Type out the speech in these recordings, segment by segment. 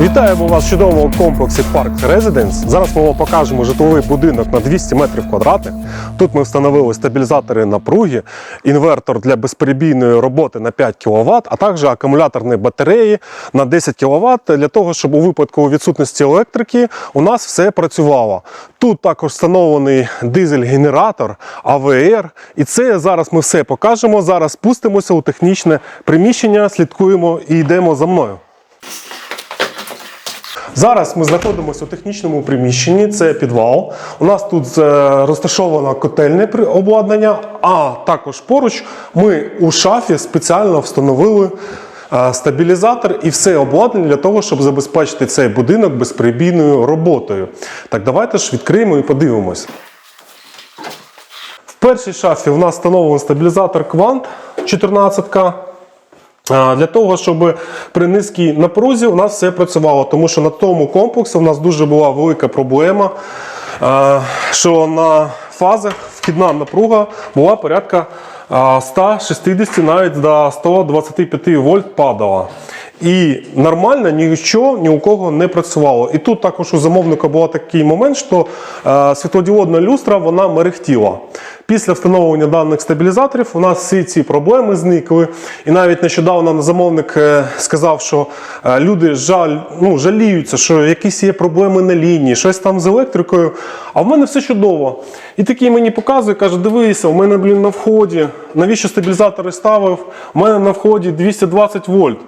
Вітаємо вас в чудовому комплексі Парк Резиденс. Зараз ми вам покажемо житловий будинок на 200 метрів квадратних. Тут ми встановили стабілізатори напруги, інвертор для безперебійної роботи на 5 кВт, а також акумуляторні батареї на 10 кВт для того, щоб у випадку відсутності електрики у нас все працювало. Тут також встановлений дизель-генератор АВР. І це зараз ми все покажемо. Зараз спустимося у технічне приміщення, слідкуємо і йдемо за мною. Зараз ми знаходимося у технічному приміщенні, це підвал. У нас тут е, розташовано котельне обладнання, а також поруч ми у шафі спеціально встановили е, стабілізатор і все обладнання для того, щоб забезпечити цей будинок безперебійною роботою. Так, давайте ж відкриємо і подивимось. В першій шафі у нас встановлений стабілізатор Квант 14К. Для того, щоб при низькій напрузі у нас все працювало, тому що на тому комплексі у нас дуже була велика проблема, що на фазах вхідна напруга була порядка 160 навіть до 125 вольт падала. І нормально нічого ні у кого не працювало. І тут також у замовника був такий момент, що е, світлодіодна люстра вона мерехтіла. Після встановлення даних стабілізаторів у нас всі ці проблеми зникли. І навіть нещодавно замовник е, сказав, що е, люди жаль, ну, жаліються, що якісь є проблеми на лінії, щось там з електрикою. А в мене все чудово. І такий мені показує, каже: дивися, у мене блін на вході. Навіщо стабілізатори ставив? У мене на вході 220 вольт.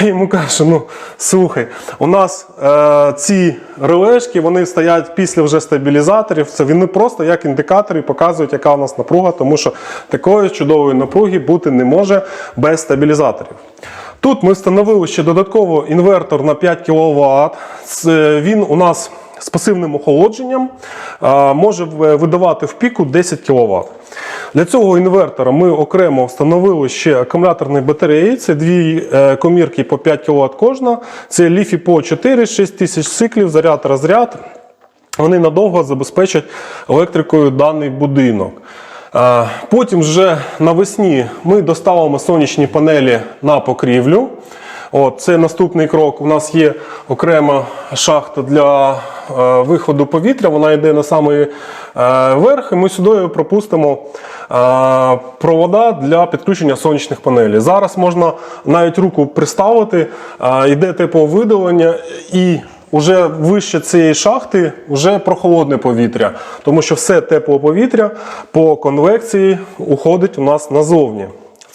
Я йому кажу, ну слухай, у нас е, ці релешки вони стоять після вже стабілізаторів. Це вони просто як індикатори показують, яка у нас напруга, тому що такої чудової напруги бути не може без стабілізаторів. Тут ми встановили ще додатково інвертор на 5 кВт. Це він у нас з пасивним охолодженням е, може видавати в піку 10 кВт. Для цього інвертора ми окремо встановили ще акумуляторні батареї. Це дві е, комірки по 5 кВт кожна. Це ліфі по 4, 6 тисяч циклів, заряд розряд. Вони надовго забезпечать електрикою даний будинок. Е, Потім вже навесні ми доставимо сонячні панелі на покрівлю. От, це наступний крок. У нас є окрема шахта для виходу повітря. Вона йде на самий е, верх, і ми сюди пропустимо е, провода для підключення сонячних панелей. Зараз можна навіть руку приставити, е, йде тепловидалення і Уже вище цієї шахти вже прохолодне повітря, тому що все тепле повітря по конвекції уходить у нас назовні.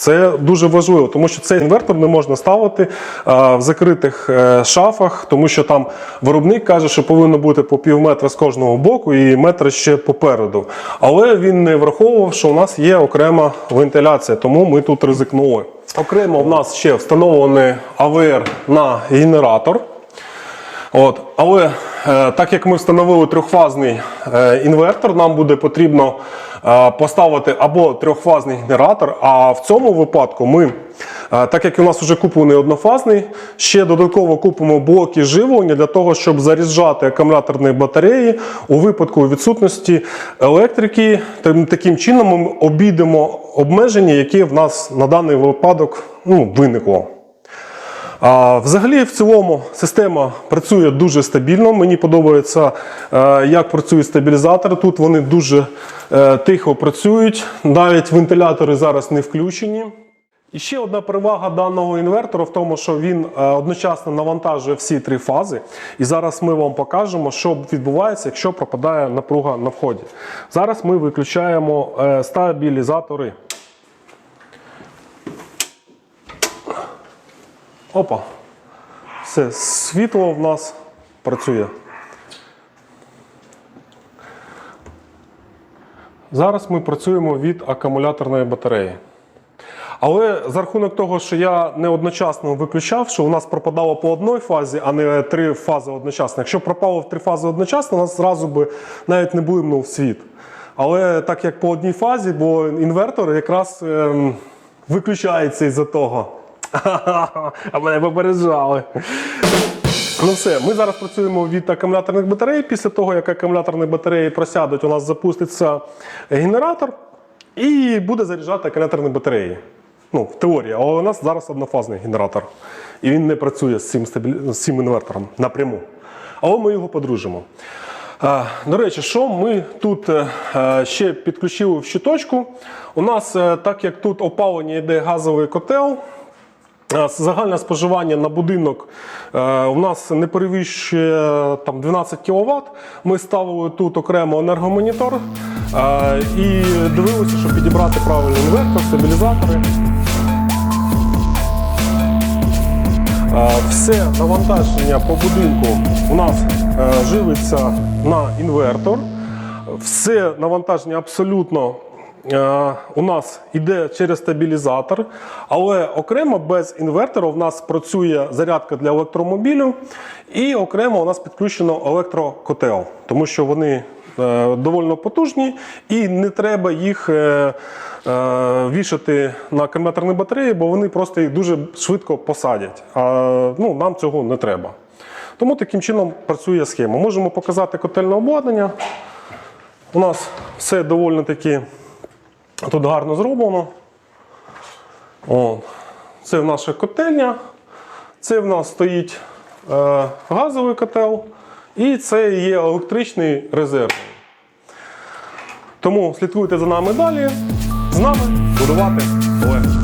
Це дуже важливо, тому що цей інвертор не можна ставити в закритих е, шафах, тому що там виробник каже, що повинно бути по пів метра з кожного боку і метр ще попереду. Але він не враховував, що у нас є окрема вентиляція, тому ми тут ризикнули. Окремо в нас ще встановлений АВР на генератор. От, але е, так як ми встановили трьохфазний е, інвертор, нам буде потрібно е, поставити або трьохфазний генератор. А в цьому випадку ми, так як у нас вже куплений однофазний, ще додатково купимо блоки живлення для того, щоб заряджати акумуляторні батареї у випадку відсутності електрики. Таким чином ми обійдемо обмеження, які в нас на даний випадок ну, виникло. Взагалі, в цілому, система працює дуже стабільно. Мені подобається, е, як працюють стабілізатори. Тут вони дуже е, тихо працюють, навіть вентилятори зараз не включені. І ще одна перевага даного інвертора в тому, що він е, одночасно навантажує всі три фази. І зараз ми вам покажемо, що відбувається, якщо пропадає напруга на вході. Зараз ми виключаємо стабілізатори. Опа. Все, світло в нас працює. Зараз ми працюємо від акумуляторної батареї. Але за рахунок того, що я не одночасно виключав, що у нас пропадало по одній фазі, а не три фази одночасно. Якщо пропало в три фази одночасно, у нас зразу би навіть не блимнув світ. Але так як по одній фазі, бо інвертор якраз ем, виключається із-за того. А мене попереджали. Ну все, ми зараз працюємо від акумуляторних батарей. Після того, як акумуляторні батареї просядуть, у нас запуститься генератор і буде заряджати акумуляторні батареї. Ну, в теорії, але у нас зараз однофазний генератор. І він не працює з цим, стабілі... з цим інвертором напряму. Але ми його подружимо. Е, До речі, що ми тут е, е, ще підключили в щиточку? У нас, е, так як тут опалення йде газовий котел, загальне споживання на будинок е, у нас не перевищує там, 12 кВт. Ми ставили тут окремо енергомонітор е, і дивилися, щоб підібрати правильний інвертор, стабілізатори. Е, Все навантаження по будинку у нас живиться на інвертор. Все навантаження абсолютно у нас йде через стабілізатор, але окремо без інвертора у нас працює зарядка для електромобілю, і окремо у нас підключено електрокотел, тому що вони е, доволі потужні і не треба їх е, е, вішати на акумуляторні батареї, бо вони просто їх дуже швидко посадять. А ну, нам цього не треба. Тому таким чином працює схема. Можемо показати котельне обладнання. У нас все доволі таки тут гарно зроблено. О, це в наша котельня. Це в нас стоїть е, газовий котел, і це є електричний резерв. Тому слідкуйте за нами далі. З нами будувати легко.